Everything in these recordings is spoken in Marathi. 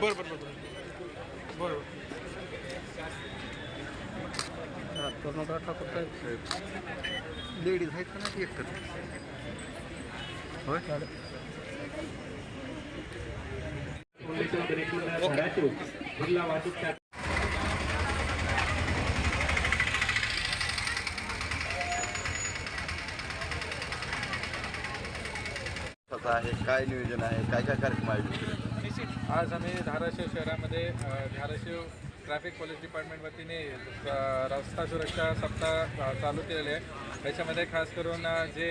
बरं बरं बरं बरं. बरं. लेडीज आहेत का नाही एकतर होय? जिल्हा वाहतूक आहे? काय नियोजन आहे? काय काय कार्यक्रम आयोजित आज आम्ही धाराशिव शहरामध्ये धाराशिव ट्रॅफिक पोलीस डिपार्टमेंट वतीने रस्ता सुरक्षा सप्ताह चालू केलेले आहे. त्याच्यामध्ये खास करून जे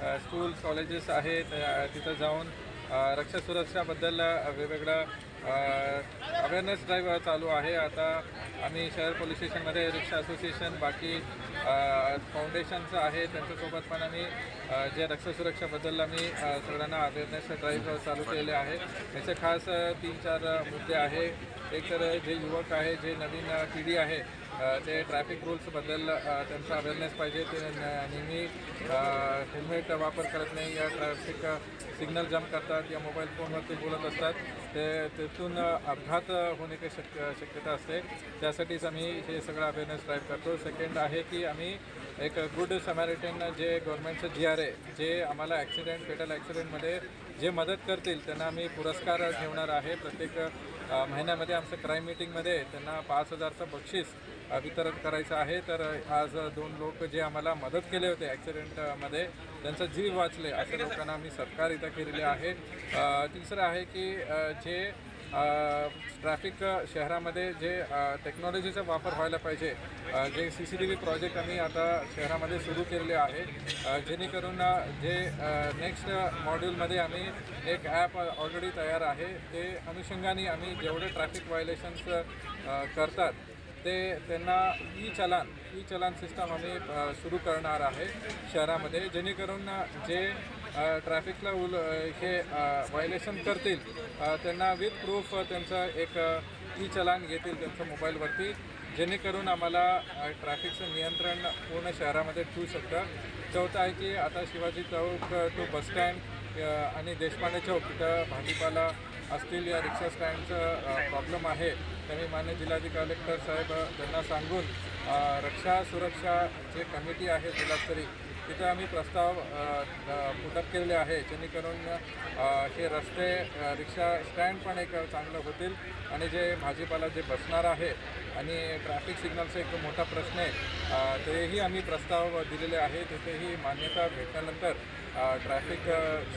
स्कूल्स कॉलेजेस आहेत तिथं जाऊन रक्षा सुरक्षाबद्दल वेगवेगळं अवेअरनेस ड्राईव्ह चालू आहे आता. आम्ही शहर पोलीस स्टेशनमध्ये रिक्षा असोसिएशन बाकी फाउंडेशनचं आहे त्यांच्यासोबत पण आम्ही जे रक्षा सुरक्षाबद्दल आम्ही सगळ्यांना अवेअरनेस ड्राईव्ह चालू केले आहे. त्याचे खास तीन चार मुद्दे आहे. एक तर जे युवक आहे जे नवीन पिढी आहे ते ट्रॅफिक रूल्सबद्दल त्यांचा अवेअरनेस पाहिजे. ते नेहमी हेल्मेट वापर करत नाही. या ट्रॅफिक सिग्नल जम्प करतात. या मोबाईल फोनवरती बोलत असतात. ते त्यातून अपघात अपघात होण्याची शक्य शक्यता असते. त्यासाठीच आम्ही हे सगळं अवेअरनेस ड्राईव्ह करतो. सेकंड आहे की आम्ही एक गुड समॅरिटन जे गव्हर्नमेंटचं जी आर आहे जे आम्हाला ॲक्सिडेंट फेटल ॲक्सिडेंटमध्ये जे मदत करतील त्यांना आम्ही पुरस्कार ठेवणार आहे. प्रत्येक महिन्यामध्ये आमचं क्राईम मिटिंगमध्ये त्यांना पाच हजारचं बक्षीस वितरण करायचं आहे. तर आज दोन लोक जे आम्हाला मदत केले होते ॲक्सिडेंटमध्ये त्यांचा जीव वाचले. अशा लोकांना आम्ही सत्कार इथं केलेले आहे. तिसरं आहे की जे ट्रॅफिक शहरामध्ये जे टेक्नॉलॉजीचा वापर व्हायला पाहिजे जे C C T V project आम्ही आता शहरामध्ये सुरू केलेले आहे जेणेकरून जे नेक्स्ट मॉड्यूलमध्ये आम्ही एक ॲप ऑलरेडी तयार आहे. ते अनुषंगाने आम्ही जेवढे ट्रॅफिक व्हायलेशन्स करतात ते त्यांना e challan e challan system आम्ही सुरू करणार आहे शहरामध्ये जेणेकरून जे ट्रॅफिकला उल हे व्हायलेशन करतील त्यांना विथ प्रूफ त्यांचं एक ई चलान घेतील त्यांच्या मोबाईलवरती जेणेकरून आम्हाला ट्रॅफिकचं नियंत्रण पूर्ण शहरामध्ये ठेवू शकतं. चौथं आहे की आता शिवाजी चौक टू बसस्टँड आणि देशपांडे चौक तिथं भाजीपाला असतील या रिक्षा स्टँडचं प्रॉब्लेम आहे. त्यामुळे मान्य जिल्हाधिकारी कलेक्टर साहेब त्यांना सांगून रक्षा सुरक्षा जे कमिटी आहे जिल्हास्तरीय तिथं आम्ही प्रस्ताव पुटअप केलेले आहे जेणेकरून हे रस्ते रिक्षा स्टँड पण एक चांगलं होतील आणि जे भाजीपाला जे बसणार आहे आणि ट्रॅफिक सिग्नलचा एक मोठा प्रश्न आहे तेही आम्ही प्रस्ताव दिलेले आहे. तिथेही मान्यता भेटल्यानंतर ट्रॅफिक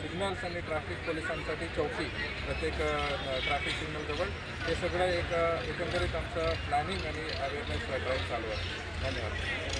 सिग्नल्स आणि ट्रॅफिक पोलिसांसाठी चौकी प्रत्येक ट्रॅफिक सिग्नलजवळ हे सगळं एक एकंदरीत आमचं प्लॅनिंग आणि अवेअरनेस ड्राईव्ह चालू आहे. धन्यवाद.